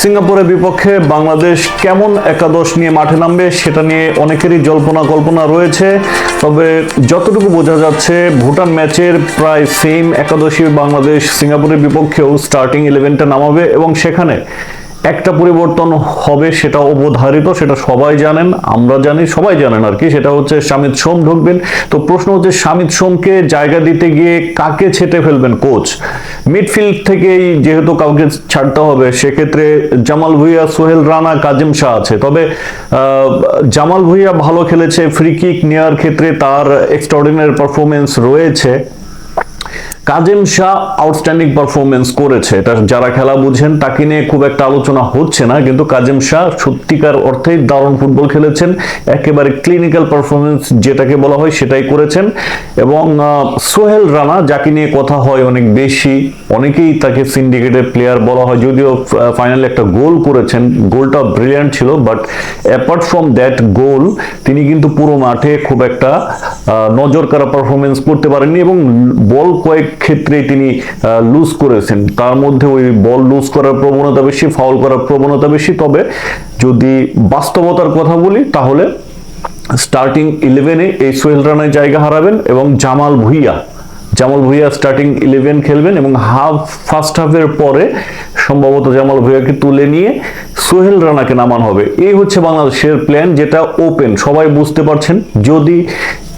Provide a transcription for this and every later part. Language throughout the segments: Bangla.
সিঙ্গাপুরের বিপক্ষে বাংলাদেশ কেমন একাদশ নিয়ে মাঠে নামবে সেটা নিয়ে অনেকেরই জল্পনা কল্পনা রয়েছে। তবে যতটুকু বোঝা যাচ্ছে, ভুটান ম্যাচের প্রায় সেম একাদশী বাংলাদেশ সিঙ্গাপুরের বিপক্ষেও স্টার্টিং ইলেভেনটা নামাবে এবং সেখানে একটা পরিবর্তন হবে, সেটা অবধারিত, সেটা সবাই জানেন, আমরা জানি, সবাই জানেন আর কি, সেটা হচ্ছে শামিদ সোম ঢুকবেন। তো প্রশ্ন হচ্ছে, শামিদ সোমকে জায়গা দিতে গিয়ে কাকে ছেটে ফেলবেন কোচ? মিডফিল্ড থেকেই যেহেতু কাউকে ছাড়তে হবে, সেক্ষেত্রে জামাল ভুইয়া, সোহেল রানা, কাজিম শাহ আছে। তবে জামাল ভুইয়া ভালো খেলেছে ফ্রি কিক নেওয়ার ক্ষেত্রে তার এক্সট্রাঅর্ডিনারি পারফরমেন্স রয়েছে। কাজেম শাহ আউটস্ট্যান্ডিং পারফরমেন্স করেছে। এটা যারা খেলা বুঝেন, তাকে নিয়ে খুব একটা আলোচনা হচ্ছে না, কিন্তু কাজেম শাহ সত্যিকার অর্থেই দারুণ ফুটবল খেলেছেন। একেবারে ক্লিনিক্যাল পারফরমেন্স যেটাকে বলা হয় সেটাই করেছেন। এবং সোহেল রানা, যাকে নিয়ে কথা হয় অনেক বেশি, অনেকেই তাকে সিন্ডিকেটেড প্লেয়ার বলা হয়। যদিও ফাইনালে একটা গোল করেছেন, গোলটা ব্রিলিয়ান্ট ছিল but apart from that goal তিনি কিন্তু পুরো মাঠে খুব একটা নজর কাড়া পারফরমেন্স করতে পারেননি এবং বল কয়েক ক্ষেত্রে তিনি লুজ করেছেন। তার মধ্যে ওই বল লুজ করার প্রবণতা বেশি ফাউল করার প্রবণতা বেশি। তবে যদি বাস্তবতার কথা বলি, তাহলে স্টার্টিং ইলেভেনে এই সোহেল রানায় জায়গা হারাবেন এবং জামাল ভুইয়া জামাল ভুইয়া স্টার্টিং ইলেভেন খেলবেন এবং হাফ ফার্স্ট হাফের পরে সম্ভবত জামাল ভুইয়াকে তুলে নিয়ে সোহেল রানাকে নামান হবে। এই হচ্ছে বাংলাদেশের প্ল্যান যেটা ওপেন সবাই বুঝতে পারছেন। যদি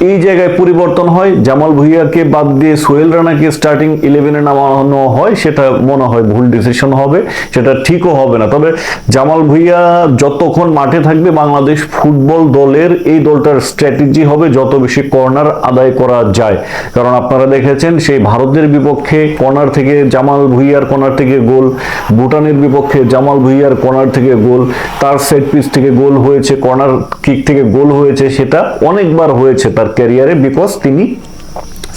এই জায়গায় পরিবর্তন হয়। জামাল ভুইয়াকে বাদ দিয়ে সোহেল রানাকে স্টার্টিং ইলেভেনে নামানো হয়, সেটা মনে হয় ভুল ডিসিশন হবে, সেটা ঠিকও হবে না। তবে জামাল ভুইয়া যতক্ষণ মাঠে থাকবে, বাংলাদেশ ফুটবল দলের এই দলটার স্ট্র্যাটেজি হবে যত বেশি কর্নার আদায় করা যায়। কারণ আপনারা দেখেছেন, সেই ভারতের বিপক্ষে কর্নার থেকে জামাল ভুইয়ার কর্নার থেকে গোল, ভুটানের বিপক্ষে জামাল ভুইয়ার কর্নার থেকে গোল, তার সেট পিস থেকে গোল হয়েছে কর্নার কিক থেকে গোল হয়েছে, সেটা অনেকবার হয়েছে তার ক্যারিয়ারে বিকজ তিনি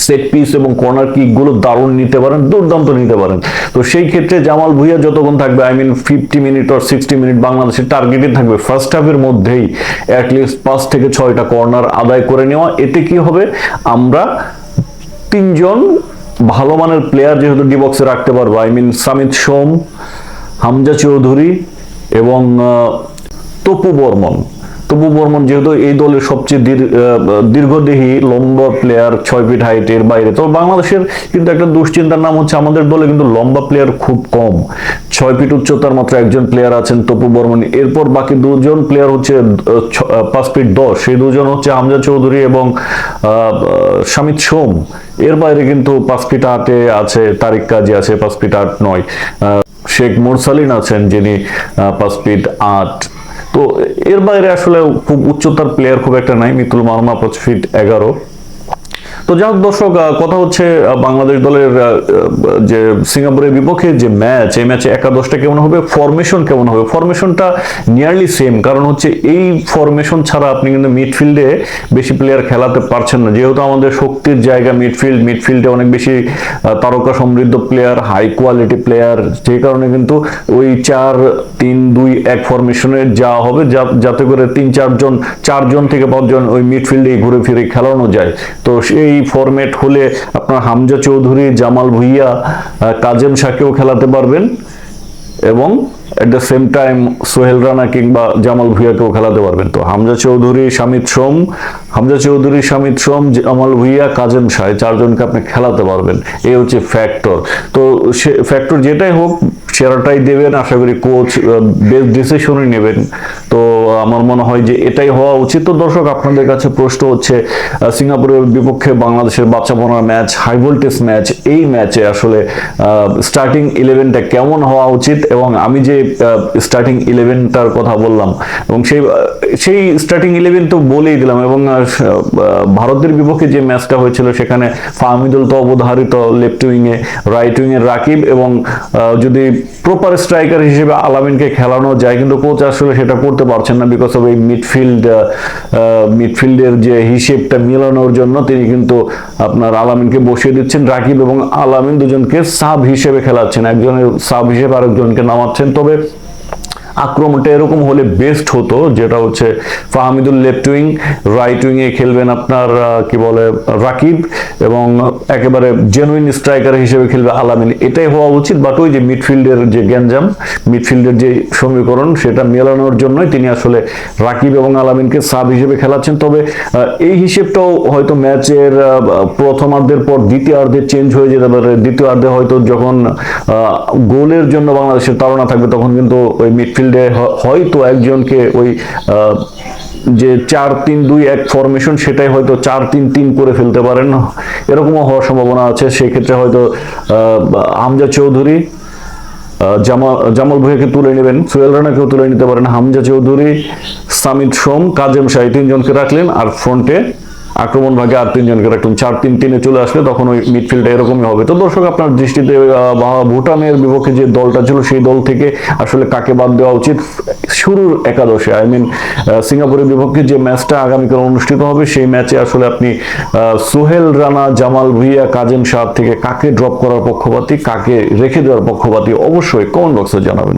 সেট পিস এবং কর্নার কিকগুলো দারুণ নিতে পারেন, দুর্দান্ত নিতে পারেন। তো সেই ক্ষেত্রে জামাল ভুইয়া যতক্ষণ থাকবে I mean fifty minute or sixty minute বাংলাদেশের টার্গেটে থাকবে। ফার্স্ট হাফের মধ্যেই অ্যাটলিস্ট পাঁচ থেকে ছয়টা কর্নার আদায় করে নেওয়া। এতে কি হবে? আমরা তিনজন ভালো মানের প্লেয়ার যেহেতু ডিবক্সে রাখতে পারব। আই মিন সামিত সোম, হামজা চৌধুরী এবং তপু বর্মন। তপু বর্মন, যেহেতু এই দলের সবচেয়ে দীর্ঘদেহী লম্বা প্লেয়ার ছয় ফিট হাইটের বাইরে তো বাংলাদেশের কিন্তু একটা দুশ্চিন্তার নাম হচ্ছে আমাদের দলে কিন্তু লম্বা প্লেয়ার খুব কম। ছয় ফিট উচ্চতার মাত্র একজন প্লেয়ার আছেন তপু বর্মন। এরপর বাকি দুজন প্লেয়ার হচ্ছে পাঁচ ফিট দশ। সেই দুজন হচ্ছে হামজা চৌধুরী এবং শামিত সোম। এর বাইরে কিন্তু পাঁচ ফিট আটে আছে তারিক কাজী, আছে পাঁচ ফিট আট নয়। শেখ মুরসালিন আছেন যিনি পাঁচ ফিট আট। তো এর বাইরে আসলে খুব উচ্চতার প্লেয়ার খুব একটা নাই। মিতুল মারমা পাঁচ ফিট এগারো। তো যাই হোক দর্শক কথা হচ্ছে বাংলাদেশ দলের যে সিঙ্গাপুরের বিপক্ষে যে ম্যাচ, এই ম্যাচে একাদশটা কেমন হবে ফরমেশন কেমন হবে? ফরমেশনটা নিয়ারলি সেম কারণ হচ্ছে এই ফরমেশন ছাড়া আপনি কিন্তু মিডফিল্ডে বেশি প্লেয়ার খেলাতে পারছেন না। যেহেতু আমাদের শক্তির জায়গা মিডফিল্ড মিডফিল্ডে অনেক বেশি তারকা সমৃদ্ধ প্লেয়ার হাই কোয়ালিটি প্লেয়ার যে কারণে কিন্তু ওই চার, তিন, দুই, এক ফরমেশনে যাওয়া হবে যাতে করে তিন, চারজন চারজন থেকে পাঁচজন ওই মিডফিল্ডে ঘুরে ফিরে খেলানো যায়। তো সেই ফরম্যাট হলে আপনার হামজা চৌধুরী, জামাল ভুইয়া কাজেম শাহকেও খেলাতে পারবেন এবং at the same time Sohel Rana কিংবা জামাল ভুইয়াকেও খেলাতে পারবেন। তো হামজা চৌধুরী, শামিত সোম, হামজা চৌধুরী, শামিত সোম, জামাল ভুইয়া, কাজেম শাহ চারজনকে আপনি খেলাতে পারবেন। এই হচ্ছে ফ্যাক্টর তো সে ফ্যাক্টর যেটাই হোক সেরাটাই দেবেন, আশা করি কোচ বেস্ট ডিসিশনই নেবেন। তো আমার মনে হয় যে এটাই হওয়া উচিত। তো দর্শক, আপনাদের কাছে প্রশ্ন হচ্ছে সিঙ্গাপুরের বিপক্ষে বাংলাদেশের বাচ্চা বোনার ম্যাচ হাই ভোল্টেজ ম্যাচ, এই ম্যাচে আসলে স্টার্টিং ইলেভেনটা কেমন হওয়া উচিত? এবং আমি যে স্টার্টিং ইলেভেনটার কথা বললাম, এবং সেই সেই স্টার্টিং ইলেভেন তো বলেই দিলাম, এবং ভারতের বিপক্ষে যে ম্যাচটা হয়েছিল, সেখানে ফাহমিদুল তো অবধারিত লেফট উইংয়ে রাইট উইংয়ে রাকিব এবং যদি প্রপার স্ট্রাইকার হিসেবে আলামিনকে খেলানো যায়, কিন্তু কোচ আসলে সেটা করতে পারছেন না বিকজ অফ এই মিডফিল্ড মিডফিল্ডের যে হিসেবটা মিলানোর জন্য তিনি কিন্তু আপনার আলামিনকে বসিয়ে দিচ্ছেন। রাকিব এবং আলামিন দুজনকে সাব হিসেবে খেলাচ্ছেন। একজনের সাব হিসেবে আরেকজনকে নামাচ্ছেন। তবে আক্রমণটা এরকম হলে বেস্ট হতো, যেটা হচ্ছে Fahamidul left wing right wing এ খেলবেন আপনার কি বলে, রাকিব এবং একেবারে জেনুইন স্ট্রাইকার হিসেবে খেলবে আলামিন। এটাই হওয়া উচিত বাট ওই যে মিডফিল্ডের যে গ্যাঞ্জাম মিডফিল্ডের যে সমীকরণ, সেটা মেলানোর জন্যই তিনি আসলে রাকিব এবং আলামিনকে সাব হিসেবে খেলাচ্ছেন। তবে এই হিসেবটাও হয়তো ম্যাচের প্রথমার্ধের পর দ্বিতীয়ার্ধে চেঞ্জ হয়ে যেতে পারে। দ্বিতীয়ার্ধে হয়তো যখন গোলের জন্য বাংলাদেশের তাড়না থাকবে, তখন কিন্তু ওই মিডফিল্ডে হ- হয়তো একজনকে ওই যে চার তিন দুই এক ফরমেশন সেটাই হয়তো চার তিন তিন করে ফেলতে পারেন। এরকমও হওয়ার সম্ভাবনা আছে। সেক্ষেত্রে হয়তো আহ, হামজা চৌধুরী জামা- জামাল ভুঁইয়াকে তুলে নেবেন। সোহেল রানাকেও তুলে নিতে পারেন। হামজা চৌধুরী সামিদ সোম কাজেম শাহী তিনজনকে রাখলেন। আর ফ্রন্টে আক্রমণ ভাগে আর তিনজনকে রাখলেন চার তিন তিনে চলে আসলে তখন ওই মিডফিল্ডে এরকমই হবে। তো দর্শক, আপনার দৃষ্টিতে ভুটানের বিপক্ষে যে দলটা ছিল, সেই দল থেকে আসলে কাকে বাদ দেওয়া উচিত? শুরুর একাদশে আই মিন সিঙ্গাপুরের বিপক্ষে যে ম্যাচটা আগামীকাল অনুষ্ঠিত হবে, সেই ম্যাচে আসলে আপনি সোহেল রানা, জামাল ভুইয়া, কাজেম শাহ থেকে কাকে ড্রপ করার পক্ষপাতি, কাকে রেখে দেওয়ার পক্ষপাতি অবশ্যই কমেন্ট বক্সে জানাবেন।